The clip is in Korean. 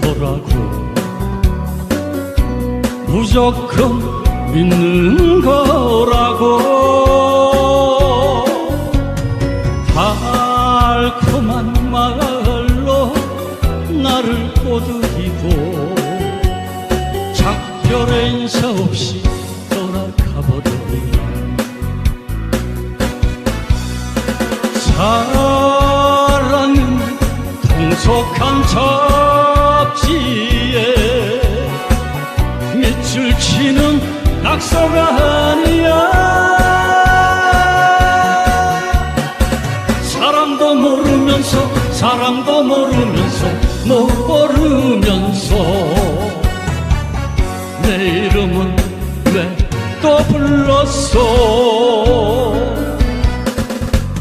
거라고. 무조건 믿는 거라고. 달콤한 말로 나를 꼬드기고 작별 인사 없이 떠나가버린 사랑 속한 잡지에 밑줄 치는 낙서가 아니야. 사람도 모르면서 사람도 모르면서 못 모르면서 내 이름은 왜 또 불렀어